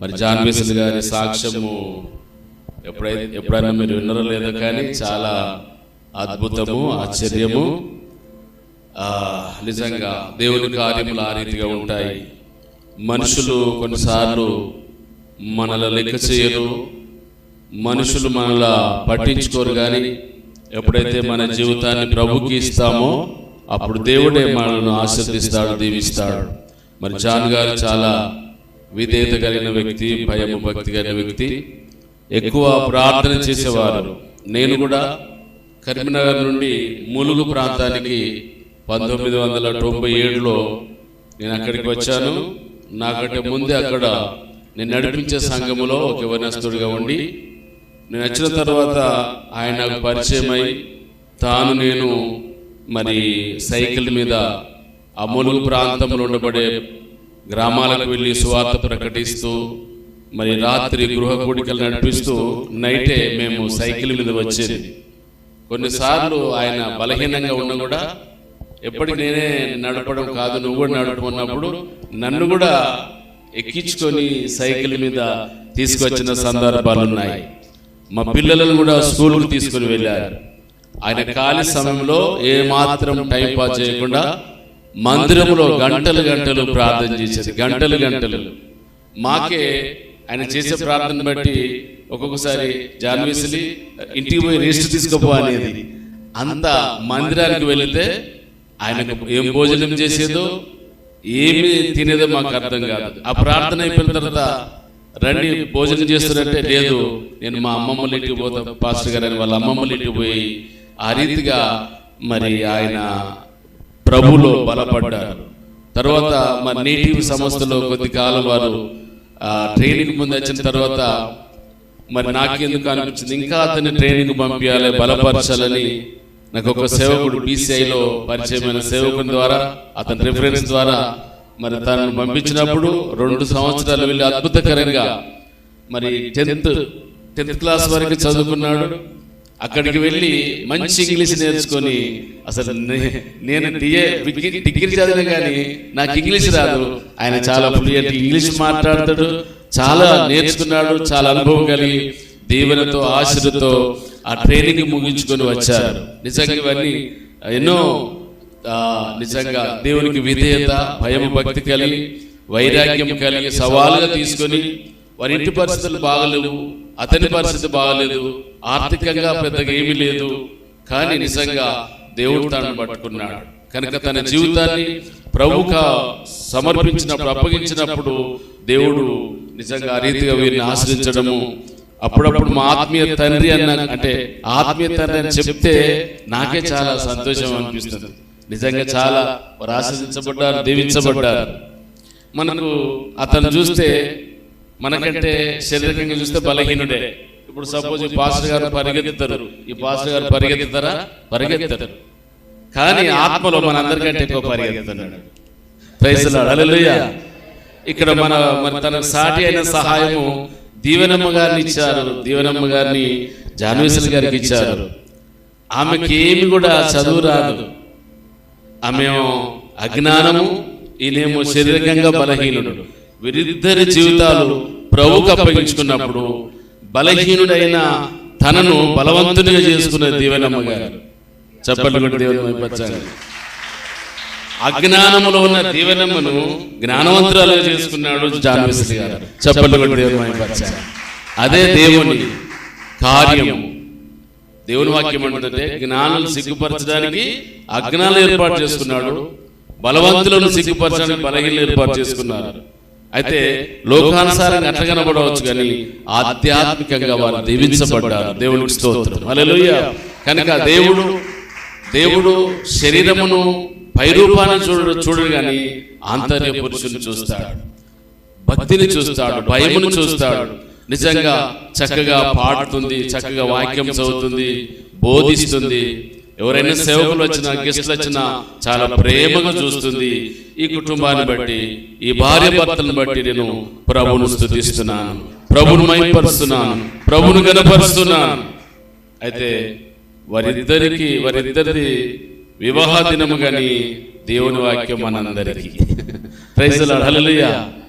మరి John Wesley గారి సాక్ష్యము ఎప్పుడైతే ఎప్పుడైనా మీరు విన్నారో లేదో కానీ చాలా అద్భుతము ఆశ్చర్యము. నిజంగా దేవుని కార్యములు ఆ రీతిగా ఉంటాయి. మనుషులు కొన్నిసార్లు మనల లెక్క చేయరు. మనుషులు మనల పట్టించుకోరు కానీ ఎప్పుడైతే మన జీవితాన్ని ప్రభుకి ఇస్తామో అప్పుడు దేవుడే మనల్ని ఆశీర్దిస్తాడు దీవిస్తాడు. మరి జాన్ గారు చాలా విధేయత కలిగిన వ్యక్తి భయము భక్తి కలిగిన వ్యక్తి ఎక్కువ ప్రార్థన చేసేవారు. నేను కూడా కరీంనగర్ నుండి ములుగు ప్రాంతానికి పంతొమ్మిది వందల తొంభై ఏడులో నేను అక్కడికి వచ్చాను. నాకంటే ముందే అక్కడ నేను నడిపించే సంఘములో ఒక యవనస్తుడిగా ఉండి నేను వచ్చిన తర్వాత ఆయన నాకు పరిచయమై తాను నేను మరి సైకిల్ మీద ఆ ములుగు ప్రాంతంలో ఉండబడే గ్రామాలకు వెళ్ళి సువార్త ప్రకటిస్తూ మరి రాత్రి గృహ కూడికలు నడిపిస్తూ నైటే మేము సైకిల్ మీద వచ్చేది. కొన్నిసార్లు ఆయన బలహీనంగా ఉన్నా కూడా ఎప్పటికి నేనే నడపడం కాదు నువ్వు కూడా నడుపుకున్నప్పుడు నన్ను కూడా ఎక్కించుకొని సైకిల్ మీద తీసుకొచ్చిన సందర్భాలు ఉన్నాయి. మా పిల్లలను కూడా స్కూల్కి తీసుకొని వెళ్ళారు. ఆయన ఖాళీ సమయంలో ఏ మాత్రం టైం పాస్ చేయకుండా మందిరంలో గంటలు గంటలు ప్రార్థన చేసేది. గంటలు గంటలు మాకే ఆయన చేసే ప్రార్థన బట్టి ఒక్కొక్కసారి జాన్వేసిలి ఇంటికి పోయి రెస్ట్ తీసుకుపో అనేది. అంత మందిరానికి వెళితే ఆయనకు ఏం భోజనం చేసేదో ఏమి తినేదో మాకు అర్థం కాదు. ఆ ప్రార్థన అయిపోయిన తర్వాత రండి భోజనం చేస్తారంటే లేదు. నేను మా అమ్మమ్మల ఇంటికి పోతా. పాస్టర్ గారు వాళ్ళ అమ్మమ్మల ఇంటికి పోయి ఆ రీతిగా మరి ఆయన ప్రభులో బలపడ్డారు. తర్వాత మరి నేటివ్ సంస్థలో కొద్ది కాలం వారు ఆ, ట్రైనింగ్ ముందు వచ్చిన తర్వాత మరి నాకెందుకు అనిపించింది? ఇంకా అతన్ని ట్రైనింగ్ పంపించాలి బలపరచాలని నాకు ఒక సేవకుడు బీసీఐలో పరిచయమైన సేవకుని ద్వారా అతని రిఫరెన్స్ ద్వారా మరి తనను పంపించినప్పుడు రెండు సంవత్సరాలు వెళ్ళి అద్భుతకరంగా మరి టెన్త్ టెన్త్ క్లాస్ వరకు చదువుకున్నాడు. అక్కడికి వెళ్ళి మంచి ఇంగ్లీష్ నేర్చుకొని అసలు నేను డిగ్రీ చదివిన కానీ నాకు ఇంగ్లీష్ రాదు. ఆయన చాలా ఫ్లూయెంట్ ఇంగ్లీష్ మాట్లాడతాడు. చాలా నేర్చుకున్నాడు. చాలా అనుభవం కలిగి దీవెనతో ఆశలతో ఆ ట్రైనింగ్ ముగించుకొని వచ్చారు. నిజంగా ఇవన్నీ ఎన్నో నిజంగా దేవునికి విధేయత భయం భక్తి కలిగి వైరాగ్యం కలిగి సవాలుగా తీసుకొని వారి ఇంటి పరిస్థితులు బాగలేవు అతని పరిస్థితి బాగలేదు. ఆర్థికంగా పెద్దగా ఏమీ లేదు. కానీ నిజంగా దేవుడు తాను పట్టుకున్నాడు. కనుక తన జీవితాన్ని ప్రభుక సమర్పించినప్పుడు అప్పగించినప్పుడు దేవుడు నిజంగా ఆ రీతిగా వీరిని ఆశ్రయించడము. అప్పుడప్పుడు మా ఆత్మీయ తండ్రి అన్న అంటే ఆత్మీయ తండ్రి అని చెప్తే నాకే చాలా సంతోషం అనిపిస్తుంది. నిజంగా చాలా వారు ఆశ్రయించబడ్డారు దీవించబడ్డారు. మనకు అతను చూస్తే మనకంటే శారీరకంగా చూస్తే బలహీనుడే. ఇప్పుడు సపోజ్ ఈ పాస్టర్ గారు పరిగెత్తుతారు. ఈ పాస్టర్ గారు పరిగెత్తుతారా? పరిగెత్తారు. కానీ ఆత్మలో మన అందరికంటే ఎక్కువ పరిగెత్తున్నాడు ఇక్కడ మన మన తన సాటి అయిన సహాయము దీవెనమ్మ గారిని ఇచ్చారు. దీవెనమ్మ గారిని జాన్వేశ్వరి గారికి ఇచ్చారు. ఆమెకి ఏమి కూడా చదువు రాదు. ఆమె అజ్ఞానము ఈయనేమో శారీరకంగా బలహీనుడు. వీరిద్దరి జీవితాలు ప్రభుకు అప్పగించుకున్నప్పుడు బలహీనుడైన తనను బలవంతునిగా చేసుకున్న దీవెనమ్మ గారు చెప్పండి దేవుని మైపరచాలి అజ్ఞానములో ఉన్న దీవెనమ్మను జ్ఞానవంతురాలుగా చేసుకున్నాడు జాన్వేశ్వరి గారు. చెప్పండి దేవుని మైపరచాలి అదే దేవుని కార్యము. దేవుని వాక్యం ఏంటంటే జ్ఞానం సిగ్గుపరచడానికి అజ్ఞానం ఏర్పాటు చేసుకున్నాడు. బలవంతులను సిగ్గుపరచడానికి బలహీనలు ఏర్పాటు చేసుకున్నారు. అయితే లోకానుసారంగా అట్లా కనబడవచ్చు కానీ ఆధ్యాత్మికంగా వారు దీవించబడ్డారు. దేవునికి స్తోత్రం. హల్లెలూయా. కనుక దేవుడు దేవుడు శరీరమును పైరూపాన్ని చూడడు చూడడు కానీ ఆంతర్య పురుషుని చూస్తాడు. భక్తిని చూస్తాడు. భయమును చూస్తాడు. నిజంగా చక్కగా పాడుతుంది చక్కగా వాక్యం చదువుతుంది బోధిస్తుంది. ఎవరైనా సేవకులు వచ్చినా గెస్టులు వచ్చినా చాలా ప్రేమగా చూస్తుంది. ఈ కుటుంబాన్ని బట్టి ఈ భార్య భర్తలను బట్టి నేను ప్రభును స్థుతిస్తున్నాను. ప్రభును మైపరుస్తున్నాను. ప్రభును గనపరుస్తున్నాను అయితే వారిద్దరికి వారిద్దరి వివాహ దినము గాని దేవుని వాక్యం మనందరికీ. ప్రైజ్ హల్లెలూయా